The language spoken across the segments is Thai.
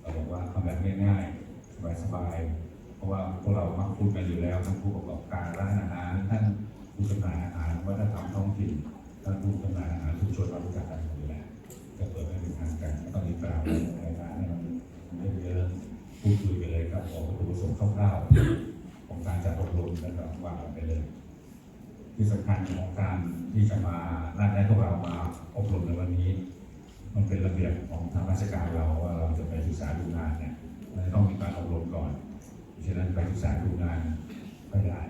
เราบอกว่าเอาแบบง่ายๆสบายๆเพราะว่าพวกเรามักพูดกันอยู่แล้วทั้งผู้ประกอบการร้านอาหารท่านผู้จำหน่ายอาหารวัฒนธรรมท้องถิ่นท่านผู้จำหน่ายอาหารชุมชนเรารู้จักกันอยู่แล้วจะเปิดให้เป็นทางการก็ต้องมีกล่าวในร้านให้มันเยอะพูดคุยกันเลยครับขอวัตถุประสงค์คร่าวๆของการจัดอบรมแล้วก็วางไปเลย ที่สำคัญของการที่จะมานัดให้พวกเรามาอบรมในวันนี้ มันเป็นระเบียบของทางราชการเรา ก่อนเพราะฉะนั้นไปศึกษาดูงานไม่ได้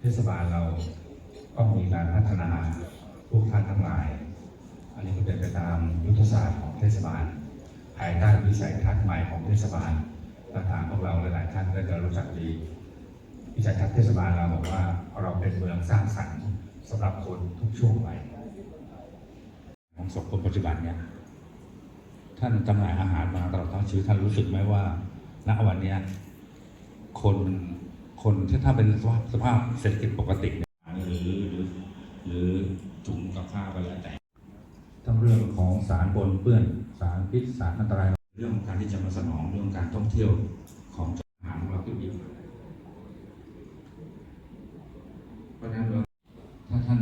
เทศบาลเราต้องมีการพัฒนาทุกท่านทั้งหลาย อันนี้ก็เป็นไปตามยุทธศาสตร์ของเทศบาล ภายใต้วิสัยทัศน์ใหม่ของเทศบาลและทางพวกเราหลายๆท่านก็จะรู้จักดีวิสัยทัศน์เทศบาลเราบอกว่าเราเป็นเมืองสร้างสรรค์สำหรับคนทุกช่วงวัยของสังคมปัจจุบันเนี่ยท่านจำหน่ายอาหารมาตลอดทั้งชีวิตท่านรู้สึกไหมว่า ณวันนี้คนคนที่ถ้าเป็นสภาพสภาพเศรษฐกิจปกติเนี่ยหรือหรือหรือจุ่มกับข้าวก็แล้วแต่ทั้งเรื่องของสารปนเปื้อนสารพิษสารอันตราย เรื่องของการที่จะมาสนองเรื่องการท่องเที่ยวของอาหารของเราขึ้นอีเพราะฉะนั้นถ้าท่าน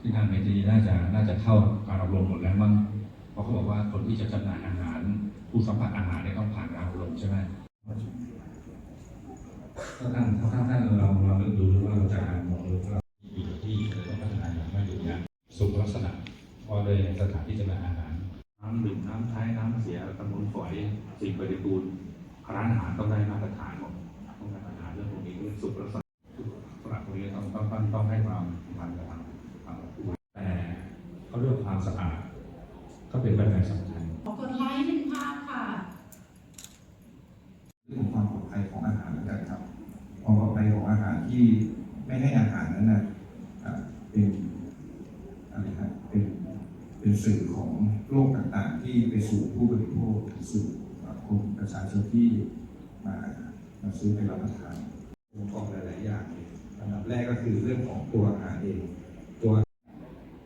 ที่งในที่นี้น่าจะน่าจะเข้าการอบรมหมดแล้วมั้งเพราะเขาบอกว่าคนที่จะจำหน่ายอาหารผู้สัมผัสอาหารเนี่ยต้องผ่านการอบรมใช่ไหม ถ้าท่านถ้าท่านท่านเราเราดูว่าเราจะอ่านมองดูว่าเราอยู่ที่เราต้องพัฒนาอย่างไม่อยู่อย่างสุขลักษณะเพราะเลยสถานที่จำหน่ายอาหารน้ำดื่มน้ำใช้น้ำเสียตะมุนฝอยสิ่งปฏิกูลร้านอาหารต้องได้มาตรฐานหมดต้องได้มาตรฐานเรื่องพวกนี้เรื่องสุขลักษณะสำหรับตรงนี้ต้องต้องต้องต้องให้ความสำคัญกับทางทางผู้แต่เขาเรื่องความสะอาดก็เป็นปัจจัยสำคัญขอกดไลค์หนึ่งภาพ ที่ไม่ให้อาหารนั้นนะเป็นอะไรครับเป็นเป็นสื่อของโรคต่างๆ ที่ไปสู่ผู้บริโภคสู่คนประชาชนที่มามาซื้อไปรับประทานองค์ประกอบหลาย ๆ อย่างเนี่ยอันดับแรกก็คือเรื่องของตัวอาหารเองตัว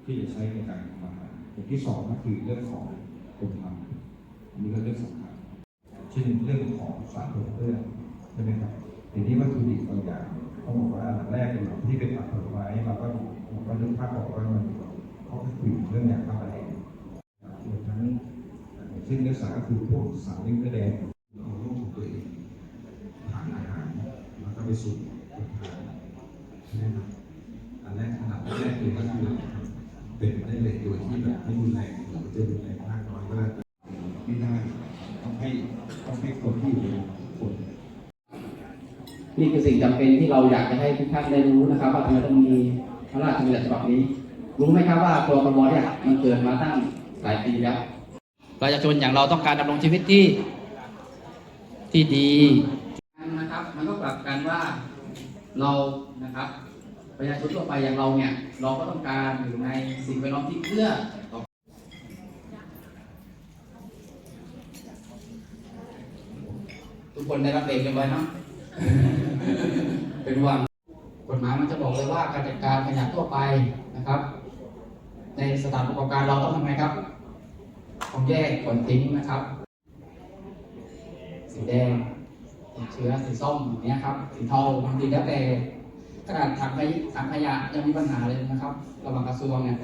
ที่จะใช้ในการทำอาหารอย่างที่สองก็คือเรื่องของคนทำอันนี้ก็เรื่องสำคัญเช่นเรื่องของสารปนเปื้อนใช่ไหมครับ นี้เราก็เราก็นึกภาพออกว่ามันเขาคุยเรื่องอย่างภาพอะไรวมทั้งอย่งเช่นนื้อสารก็คือพวกสารเนื้อแดงเอาโรคของตัวเองผ่านอาหารแล้วก็ไปสู่คนทานใช่ไหมครับอันแรกอันดับแรกเลยก็คือเป็นได้เลยโดยที่แบบไม่รุนแรงหรือจะรุนแรงมากน้อยก็แล้วแต่ ไม่ได้ต้องให้ต้องให้คนที่อยู่ในทุกคน นี่คือสิ่งจำเป็นที่เราอยากจะให้ทุกท่านได้รู้นะครับ ว่าทำไมต้องมีพระราชบัญญัติฉบับนี้ รู้ไหมครับว่าตัวกรมเนี่ยมันเกิดมาตั้งหลายปีแล้วประชาชนอย่างเราต้องการดำรงชีวิตที่ที่ดีนะครับ มันก็กลับกันว่าเรานะครับประชาชนทั่วไปอย่างเราเนี่ยเราก็ต้องการอยู่ในสิ่งแวดล้อมที่เอื้อต่อทุกคนได้รับเบรกเรียบร้อยเนาะ เป็นวันกฎหมายมันจะบอกเลยว่าการจัดการขยะทั่วไปนะครับ ในสถานประกอบการเราต้องทำไงครับต้องแยกขนทิ้งนะครับ สีแดงสีเชื้อสีส้มอย่างเนี้ยครับสีเทาบางทีแล้วแต่ขนาดถังขยะถังขยะยังมีปัญหาเลยนะครับ ระหว่างกระทรวงเนี่ย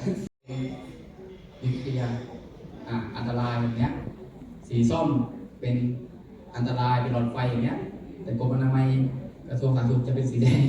นิวเคียร์อะอันตรายอย่างเนี้ย สีส้มเป็นอันตรายเป็นหลอดไฟอย่างเงี้ย แต่กรมอนามัย กระทรวงสาธารณสุขจะเป็นสีแดง